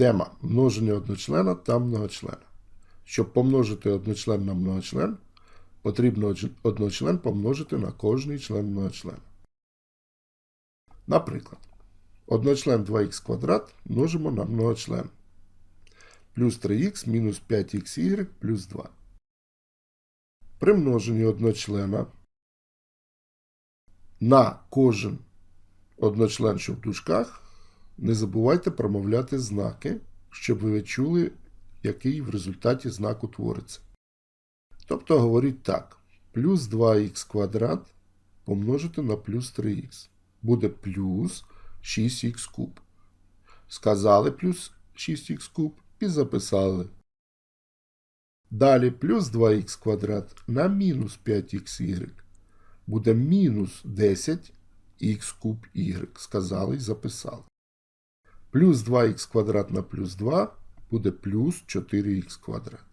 Тема множення одночлена та многочлена. Щоб помножити одночлен на многочлен, потрібно одночлен помножити на кожний член многочлена. Наприклад, одночлен 2х квадрат множимо на многочлен. Плюс 3х мінус 5xy плюс 2. При множенні одночлена на кожен одночлен, що в дужках, не забувайте промовляти знаки, щоб ви відчули, який в результаті знак утвориться. Тобто говоріть так: плюс 2х квадрат помножити на плюс 3х. Буде плюс 6х куб. Сказали плюс 6х куб і записали. Далі плюс 2х квадрат на мінус 5xy. Буде мінус 10 х куб y. Сказали і записали. Плюс 2х квадрат на плюс 2 буде плюс 4х квадрат.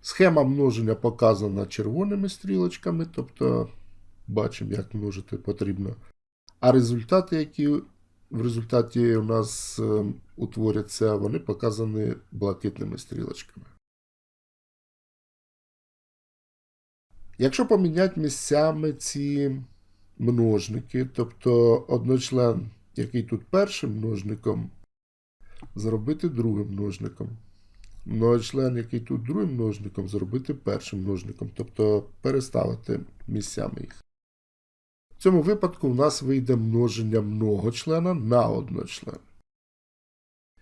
Схема множення показана червоними стрілочками, тобто бачимо, як множити потрібно. А результати, які в результаті у нас е, утворяться, вони показані блакитними стрілочками. Якщо поміняти місцями ці множники, тобто одночлен, який тут першим множником, зробити другим множником. Многочлен, який тут другим множником, зробити першим множником, тобто переставити місцями їх. В цьому випадку в нас вийде множення многочлена на одночлен.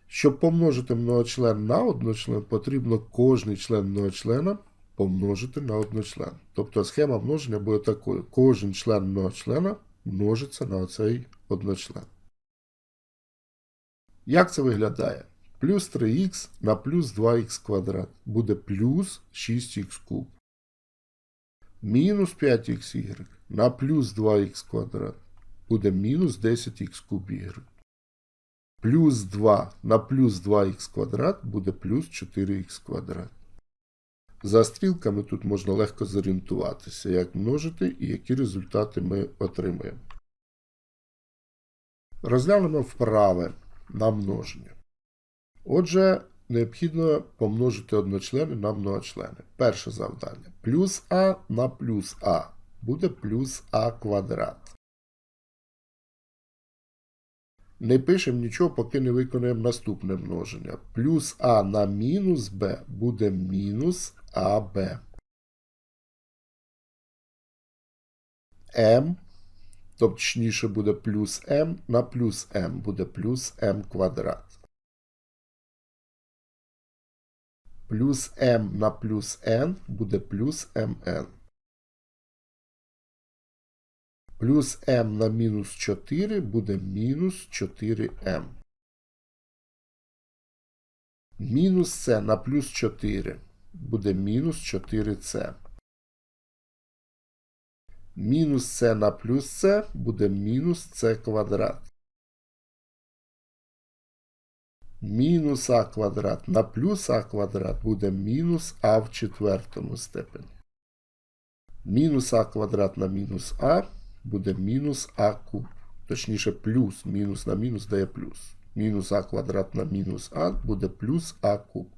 Щоб помножити многочлен на одночлен, потрібно кожний член многочлена помножити на одночлен. Тобто схема множення буде такою. Кожен член многочлена множиться на оцей одночлен. Як це виглядає? Плюс 3х на плюс 2х квадрат буде плюс 6х куб. Мінус 5xy на плюс 2х квадрат буде мінус 10х куб y. Плюс 2 на плюс 2х квадрат буде плюс 4х квадрат. За стрілками тут можна легко зорієнтуватися, як множити і які результати ми отримаємо. Розглянемо вправи на множення. Отже, необхідно помножити одночлени на многочлени. Перше завдання. Плюс а на плюс а буде плюс а квадрат. Не пишемо нічого, поки не виконаємо наступне множення. Плюс а на мінус б буде мінус аб. М, точніше буде плюс М на плюс М буде плюс М квадрат. Плюс М на плюс N буде плюс МН. Плюс М на мінус 4 буде мінус 4М. Мінус С на плюс 4 буде мінус 4С. Мінус С на плюс С буде мінус С квадрат. Мінус А квадрат на плюс А квадрат буде мінус А в четвертому степені. Мінус А квадрат на мінус А буде мінус А куб. Точніше, плюс мінус на мінус дає плюс. Мінус А квадрат на мінус А буде плюс А куб.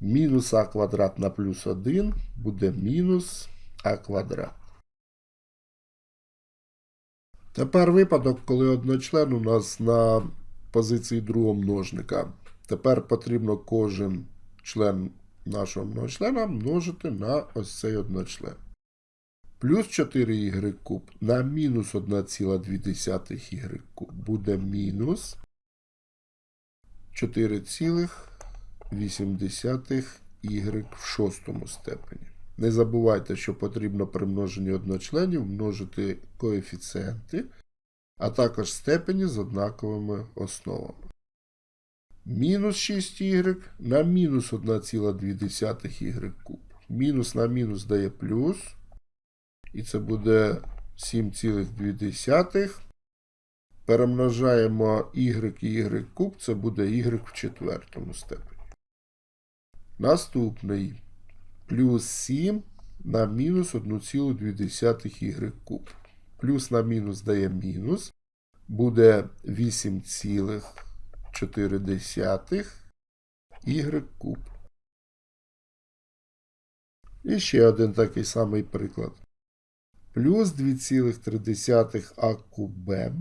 Мінус А квадрат на плюс 1 буде мінус А квадрат. Тепер випадок, коли одночлен у нас на позиції другого множника. Тепер потрібно кожен член нашого многочлена множити на ось цей одночлен. Плюс 4y куб на мінус 1,2y куб буде мінус 4,8y в шостому степені. Не забувайте, що потрібно при множенні одночленів множити коефіцієнти, а також степені з однаковими основами. Мінус 6y на мінус 1,2y куб. Мінус на мінус дає плюс. І це буде 7,2. Перемножаємо y і y куб, це буде y в четвертому степені. Наступний плюс 7 на мінус 1,2y куб. Плюс на мінус дає мінус. буде 8,4 y куб. І ще один такий самий приклад. Плюс 2,3 а куб b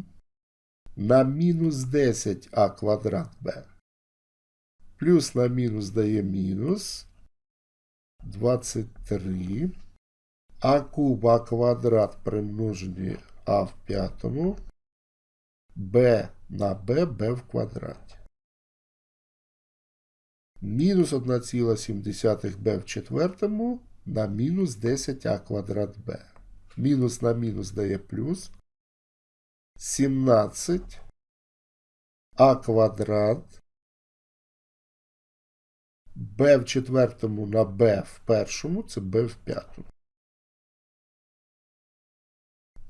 на мінус 10 а квадрат b. Плюс на мінус дає мінус 23 а куб а квадрат при множенні а в п'ятому b на b b в квадраті. Мінус 1,7 b в четвертому на мінус 10 а квадрат b. Мінус на мінус дає плюс 17 а квадрат b в четвертому на b в першому, це b в п'ятому.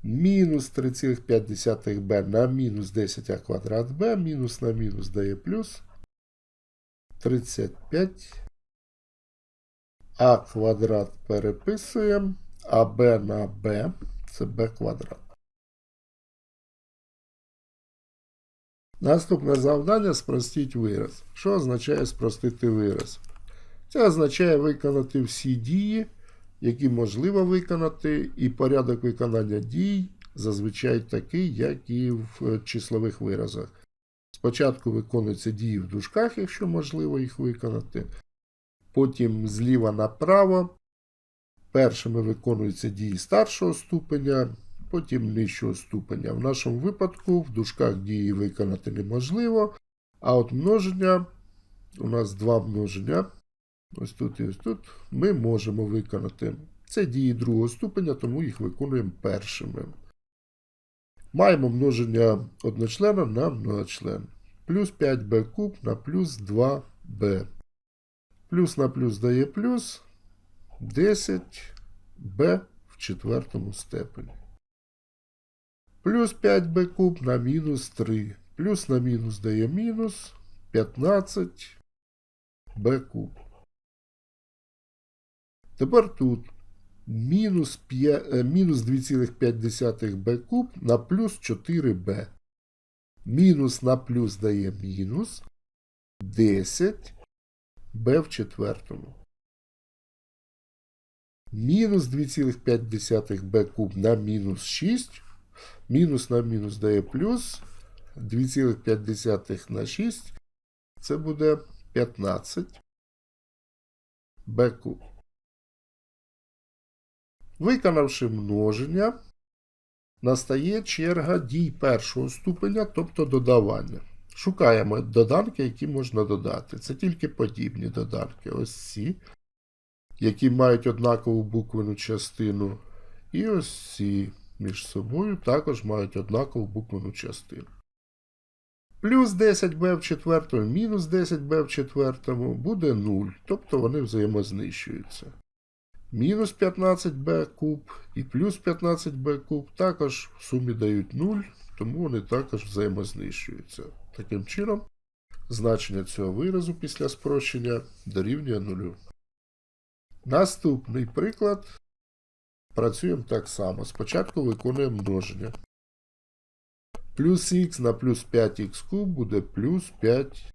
Мінус 3,5b на мінус 10а квадрат b, мінус на мінус дає плюс 35 а квадрат переписуємо, а b на b це b квадрат. Наступне завдання спростіть вираз. Що означає спростити вираз? Це означає виконати всі дії, які можливо виконати, і порядок виконання дій зазвичай такий, як і в числових виразах. Спочатку виконуються дії в дужках, якщо можливо їх виконати. Потім зліва направо. Першими виконуються дії старшого ступеня, потім нижчого ступеня. В нашому випадку в дужках дії виконати неможливо. А от множення, у нас два множення. Ось тут і ось тут ми можемо виконати. Це дії другого ступеня, тому їх виконуємо першими. Маємо множення одночлена на многочлен. Плюс 5b куб на плюс 2b. Плюс на плюс дає плюс 10b в четвертому степені. Плюс 5b куб на мінус 3. Плюс на мінус дає мінус 15b куб. Тепер тут мінус, п'я- е, мінус 2,5b куб на плюс 4b. Мінус на плюс дає мінус 10 b в четвертому. Мінус 2,5b куб на мінус 6. Мінус на мінус дає плюс 2,5 на 6. Це буде 15 b куб. Виконавши множення, настає черга дій першого ступеня, тобто додавання. Шукаємо доданки, які можна додати. Це тільки подібні доданки. Ось ці, які мають однакову буквену частину. І ось ці між собою також мають однакову буквену частину. Плюс 10b в четвертому, мінус 10b в четвертому буде 0, тобто вони взаємознищуються. Мінус 15b куб і плюс 15b куб також в сумі дають 0, тому вони також взаємознищуються. Таким чином, значення цього виразу після спрощення дорівнює 0. Наступний приклад. Працюємо так само. Спочатку виконуємо множення. Плюс х на плюс 5х куб буде плюс 5.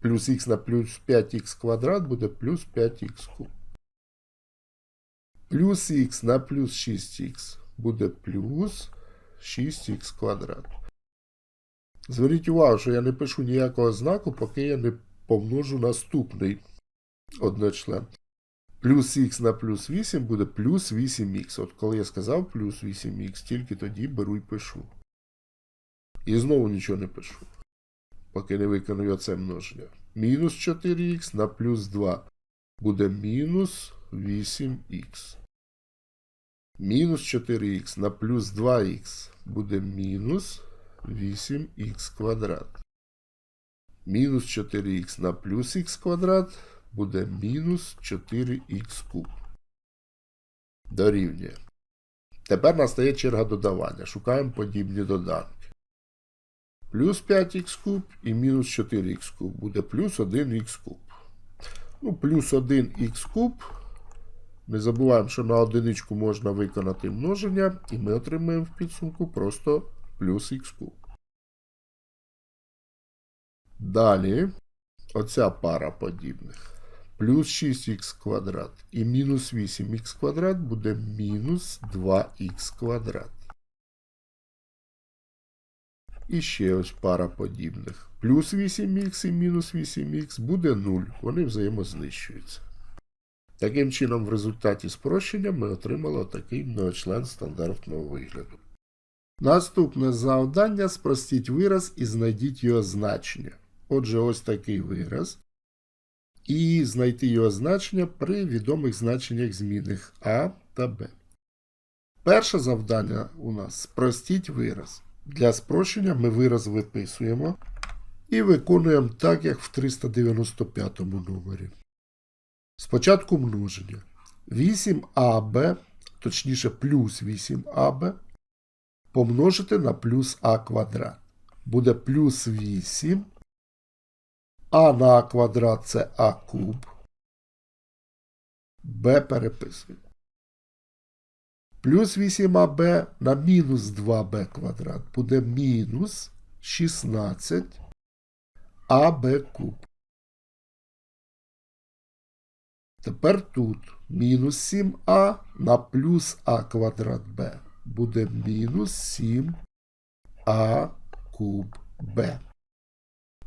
Плюс х на плюс 5х квадрат буде плюс 5х куб. Плюс х на плюс 6х буде плюс 6х квадрат. Зверніть увагу, що я не пишу ніякого знаку, поки я не помножу наступний одночлен. Плюс х на плюс 8 буде плюс 8х. От коли я сказав плюс 8х, тільки тоді беру і пишу. І знову нічого не пишу. Поки не виконую оце множення. Мінус 4х на плюс 2 буде мінус 8х. Мінус 4х на плюс 2х буде мінус 8х квадрат. Мінус 4х на плюс х квадрат буде мінус 4х куб. Дорівнює. Тепер настає черга додавання. Шукаємо подібні доданки. Плюс 5х куб і мінус 4х куб буде плюс 1х куб. Ну, плюс 1х куб. Не забуваємо, що на одиничку можна виконати множення, і ми отримаємо в підсумку просто плюс х куб. Далі оця пара подібних. Плюс 6х квадрат і мінус 8х квадрат буде мінус 2х квадрат. І ще ось пара подібних. Плюс 8х і мінус 8х буде 0. Вони взаємознищуються. Таким чином, в результаті спрощення ми отримали такий многочлен стандартного вигляду. Наступне завдання спростіть вираз і знайдіть його значення. Отже, ось такий вираз. І знайти його значення при відомих значеннях змінних А та Б. Перше завдання у нас спростіть вираз. Для спрощення ми вираз виписуємо і виконуємо так, як в 395 номері. Спочатку множення. 8аб, точніше плюс 8аб, помножити на плюс а квадрат. Буде плюс 8. А на а квадрат це а куб. Б переписуємо. Плюс 8аб на мінус 2b квадрат буде мінус 16 аб куб. Тепер тут мінус 7а на плюс а квадрат b буде мінус 7а куб b.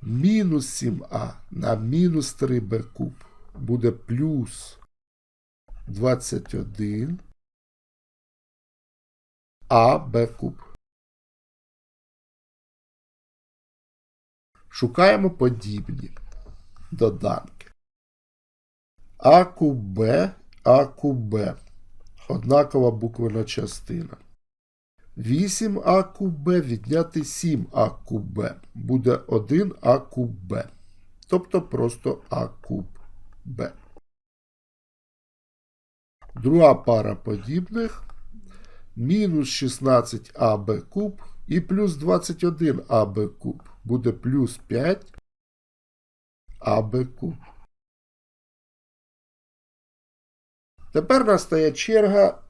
Мінус 7а на мінус 3b куб буде плюс 21 а Б куб. Шукаємо подібні доданки. А куб Б, А куб Б. Однакова буквена частина. 8а куб Б відняти 7а куб Б. Буде 1а куб Б. Тобто просто А куб Б. Друга пара подібних мінус 16аб куб і плюс 21аб куб. Буде плюс 5 аб куб. Тепер настає черга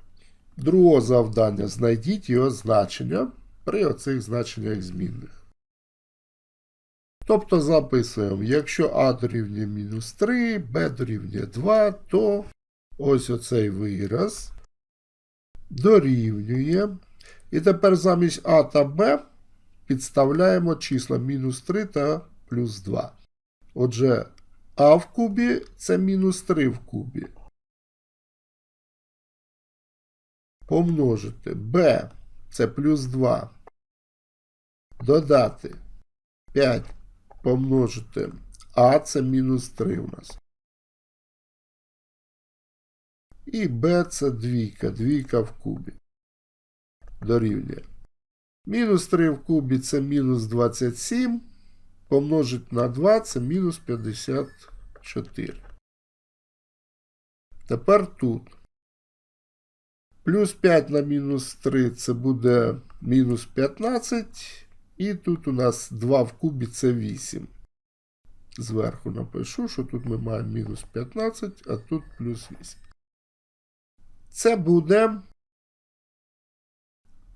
другого завдання. Знайдіть його значення при оцих значеннях змінних. Тобто записуємо, якщо а дорівнює мінус 3, b дорівнює 2, то ось оцей вираз дорівнює. І тепер замість А та Б підставляємо числа мінус 3 та плюс 2. Отже, А в кубі це мінус 3 в кубі. Помножити Б це плюс 2. Додати 5 помножити А це мінус 3 у нас. І b це двійка, двійка в кубі. Дорівнює. Мінус 3 в кубі це мінус 27. Помножить на 2 це мінус 54. Тепер тут. Плюс 5 на мінус 3 це буде мінус 15. І тут у нас 2 в кубі це 8. Зверху напишу, що тут ми маємо мінус 15, а тут плюс 8. Це буде,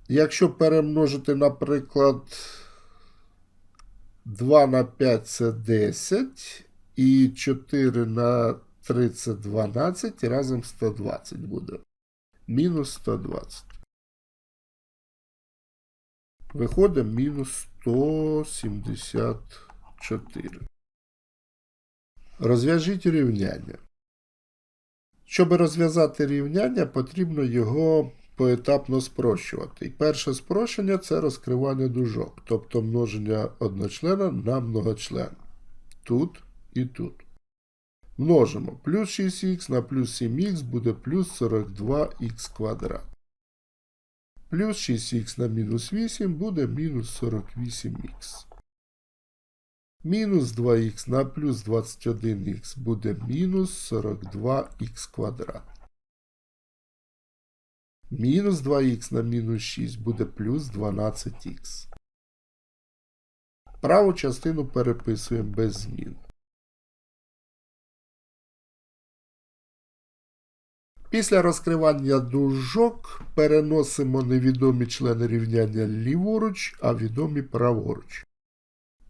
якщо перемножити, наприклад, 2 на 5 це 10, і 4 на 3 це 12, і разом 120 буде. Мінус 120. Виходить мінус 174. Розв'яжіть рівняння. Щоб розв'язати рівняння, потрібно його поетапно спрощувати. І перше спрощення це розкривання дужок, тобто множення одночлена на многочлен. Тут і тут. Множимо плюс 6х на плюс 7х буде плюс 42х квадрат. Плюс 6х на мінус 8 буде мінус 48х. Мінус 2х на плюс 21х буде мінус 42х квадрат. Мінус 2х на мінус 6 буде плюс 12х. Праву частину переписуємо без змін. Після розкривання дужок переносимо невідомі члени рівняння ліворуч, а відомі праворуч.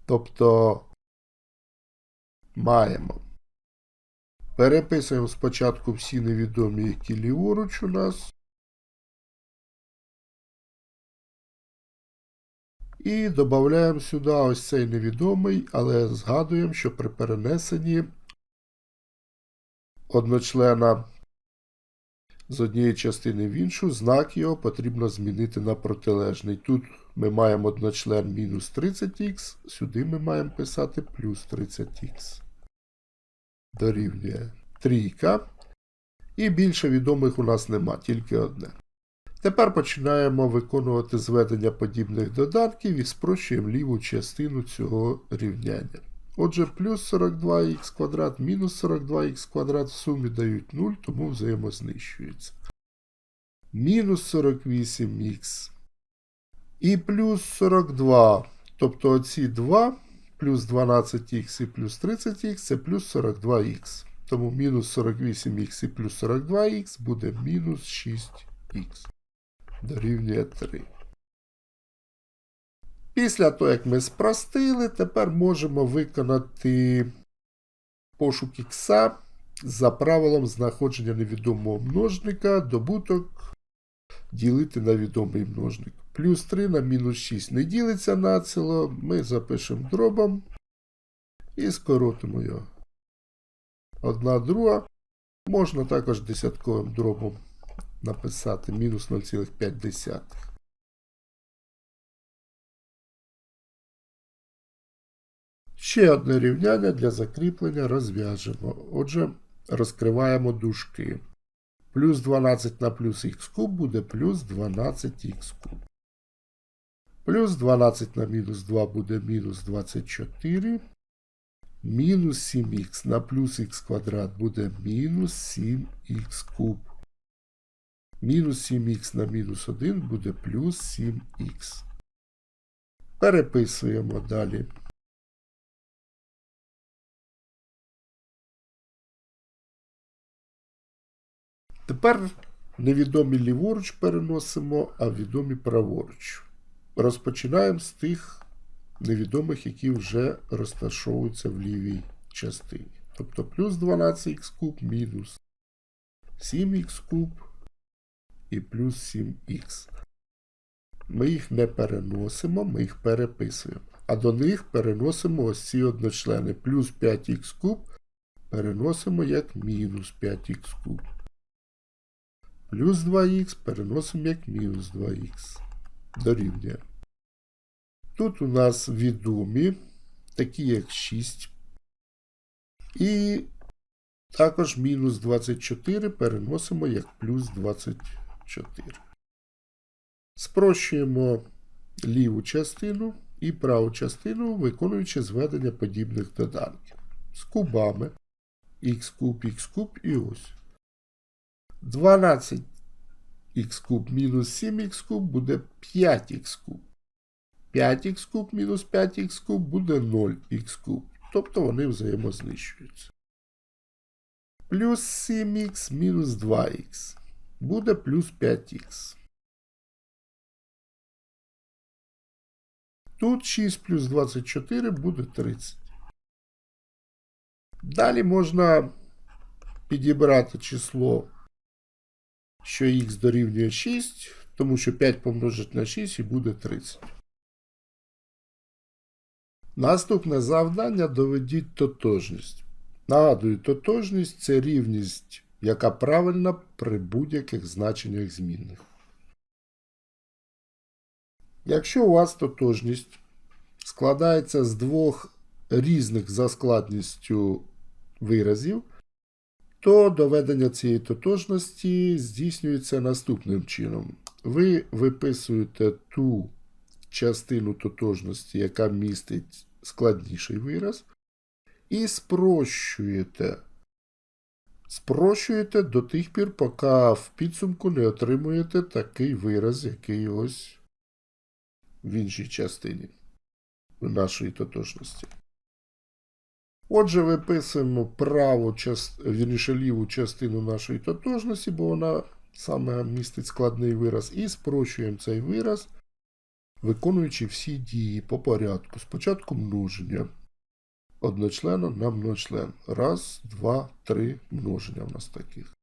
Тобто маємо. Переписуємо спочатку всі невідомі, які ліворуч у нас. І додаємо сюди ось цей невідомий, але згадуємо, що при перенесенні одночлена з однієї частини в іншу, знак його потрібно змінити на протилежний. Тут ми маємо одночлен мінус 30х, сюди ми маємо писати плюс 30х. Дорівнює трійка. І більше відомих у нас нема, тільки одне. Тепер починаємо виконувати зведення подібних додатків і спрощуємо ліву частину цього рівняння. Отже, плюс 42х квадрат мінус 42х квадрат в сумі дають 0, тому взаємознищується. Мінус 48х і плюс 42. Тобто оці 2 плюс 12х і плюс 30х це плюс 42х. Тому мінус 48х і плюс 42х буде мінус 6х. Дорівнює 3. Після того, як ми спростили, тепер можемо виконати пошук х за правилом знаходження невідомого множника, добуток ділити на відомий множник. Плюс 3 на мінус 6 не ділиться націло, ми запишемо дробом і скоротимо його. Одна друга. Можна також десятковим дробом написати мінус 0,5. Ще одне рівняння для закріплення розв'яжемо. Отже, розкриваємо дужки. Плюс 12 на плюс х куб буде плюс 12х куб. Плюс 12 на мінус 2 буде мінус 24. Мінус 7х на плюс х квадрат буде мінус 7х куб. Мінус 7х на мінус 1 буде плюс 7х. Переписуємо далі. Тепер невідомі ліворуч переносимо, а відомі праворуч. Розпочинаємо з тих невідомих, які вже розташовуються в лівій частині. Тобто плюс 12х куб мінус 7х куб і плюс 7х. Ми їх не переносимо, ми їх переписуємо. А до них переносимо ось ці одночлени. Плюс 5х куб переносимо як мінус 5х куб. Плюс 2х переносимо як мінус 2х. Дорівнює. Тут у нас відомі, такі як 6. І також мінус 24 переносимо як плюс 24. Спрощуємо ліву частину і праву частину, виконуючи зведення подібних доданків. З кубами х куб, х куб і ось. 12х куб мінус 7х куб буде 5х куб. 5х куб мінус 5х куб буде 0х куб. Тобто вони взаємознищуються. Плюс 7х мінус 2х буде плюс 5х. Тут 6 плюс 24 буде 30. Далі можна підібрати число, що х дорівнює 6, тому що 5 помножить на 6 і буде 30. Наступне завдання доведіть тотожність. Нагадую, тотожність це рівність, яка правильна при будь-яких значеннях змінних. Якщо у вас тотожність складається з двох різних за складністю виразів, то доведення цієї тотожності здійснюється наступним чином. Ви виписуєте ту частину тотожності, яка містить складніший вираз, і спрощуєте. Спрощуєте до тих пір, поки в підсумку не отримуєте такий вираз, який ось в іншій частині нашої тотожності. Отже, виписуємо праву вірніше, ліву частину нашої тотожності, бо вона саме містить складний вираз, і спрощуємо цей вираз, виконуючи всі дії по порядку. Спочатку множення. Одночлена на многочлен. Раз, два, три множення в нас таких.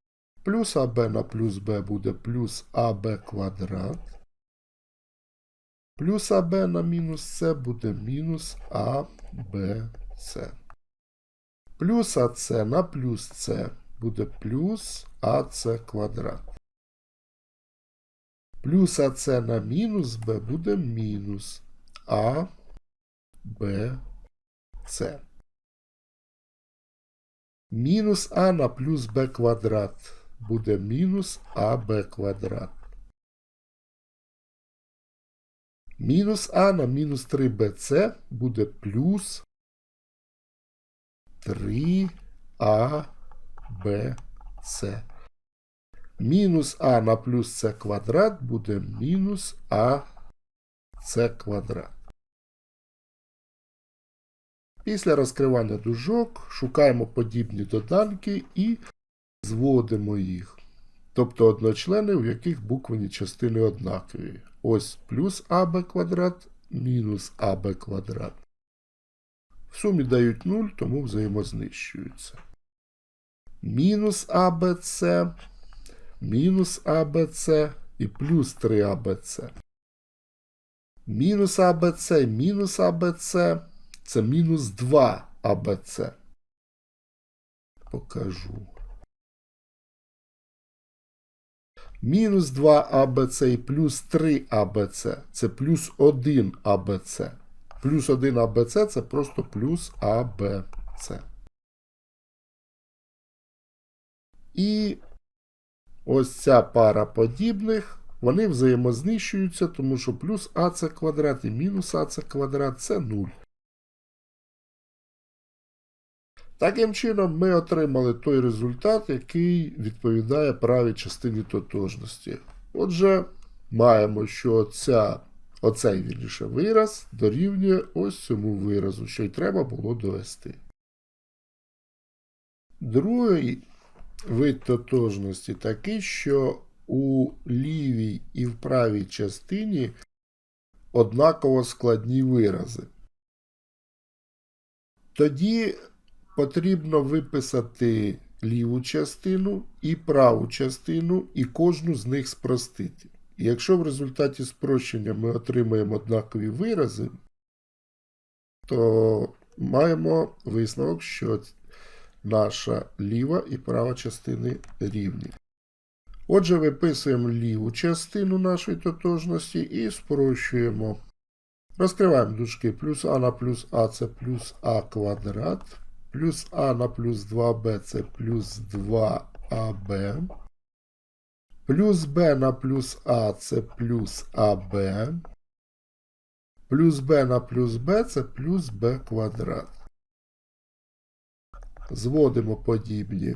Плюс АБ на плюс Б буде плюс АБ квадрат. Плюс АБ на мінус С буде мінус АБЦ. Плюс АС на плюс С буде плюс АС квадрат. Плюс АС на мінус Б буде мінус А, Б, С. Мінус А на плюс Б квадрат буде мінус АБ квадрат. Мінус А на мінус 3БЦ буде плюс 3АБЦ. Мінус А на плюс С квадрат буде мінус АС квадрат. Після розкривання дужок шукаємо подібні доданки і зводимо їх. Тобто одночлени, в яких буквені частини однакові. Ось плюс АБ квадрат, мінус АБ квадрат. В сумі дають 0, тому взаємознищуються. Мінус АБЦ, мінус АБЦ і плюс 3АБЦ. Мінус АБЦ і мінус АБЦ це мінус 2 АБЦ. Покажу. Мінус 2 АБЦ і плюс 3 АБЦ це плюс 1 АБЦ. Плюс 1 АБЦ це просто плюс АБЦ. І ось ця пара подібних, вони взаємознищуються, тому що плюс АЦ квадрат і мінус АЦ квадрат це 0. Таким чином, ми отримали той результат, який відповідає правій частині тотожності. Отже, маємо, що ця, оцей вірніше вираз дорівнює ось цьому виразу, що й треба було довести. Другий вид тотожності такий, що у лівій і в правій частині однаково складні вирази. Тоді потрібно виписати ліву частину і праву частину, і кожну з них спростити. Якщо в результаті спрощення ми отримаємо однакові вирази, то маємо висновок, що наша ліва і права частини рівні. Отже, виписуємо ліву частину нашої тотожності і спрощуємо. Розкриваємо дужки плюс а на плюс а це плюс а квадрат. Плюс а на плюс 2b це плюс 2аб. Плюс b на плюс а це плюс аб. Плюс b на плюс b це плюс b квадрат. Зводимо подібні.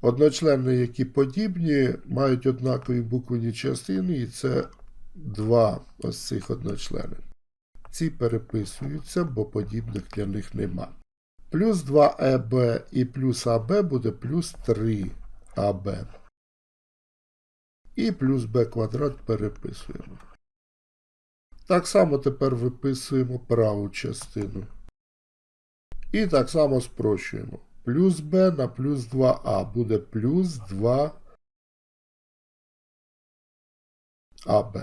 Одночлени, які подібні, мають однакові буквені частини, і це два ось цих одночлени. Ці переписуються, бо подібних для них нема. Плюс 2ЕБ і плюс АБ буде плюс 3АБ. І плюс Б квадрат переписуємо. Так само тепер виписуємо праву частину. І так само спрощуємо. Плюс Б на плюс 2А буде плюс 2 АБ.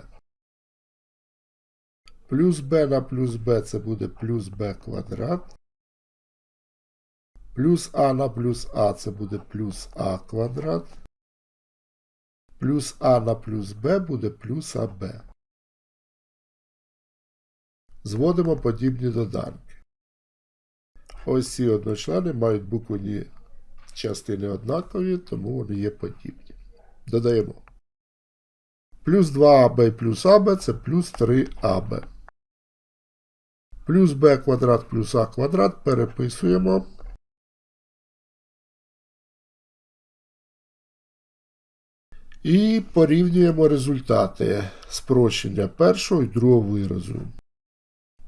Плюс Б на плюс Б це буде плюс Б квадрат. Плюс А на плюс А це буде плюс А квадрат. Плюс А на плюс Б буде плюс АБ. Зводимо подібні доданки. Ось ці одночлени мають буквені частини однакові, тому вони є подібні. Додаємо. Плюс 2АБ і плюс АБ це плюс 3АБ. Плюс Б квадрат плюс А квадрат переписуємо. І порівнюємо результати спрощення першого і другого виразу.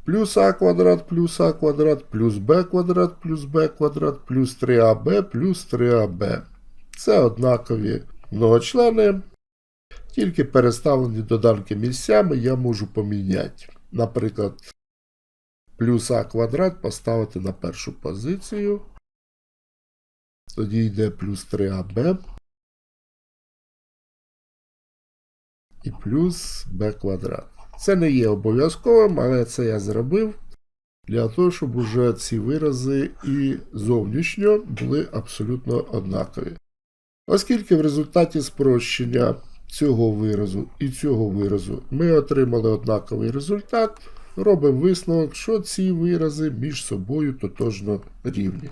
плюс а квадрат плюс а квадрат плюс b квадрат плюс b квадрат плюс 3аб плюс 3аб. Це однакові многочлени, тільки переставлені доданки місцями я можу поміняти. Наприклад, плюс а квадрат поставити на першу позицію. Тоді йде плюс 3аб. І плюс b квадрат. Це не є обов'язковим, але це я зробив для того, щоб уже ці вирази і зовнішньо були абсолютно однакові. Оскільки в результаті спрощення цього виразу і цього виразу ми отримали однаковий результат, робимо висновок, що ці вирази між собою тотожно рівні.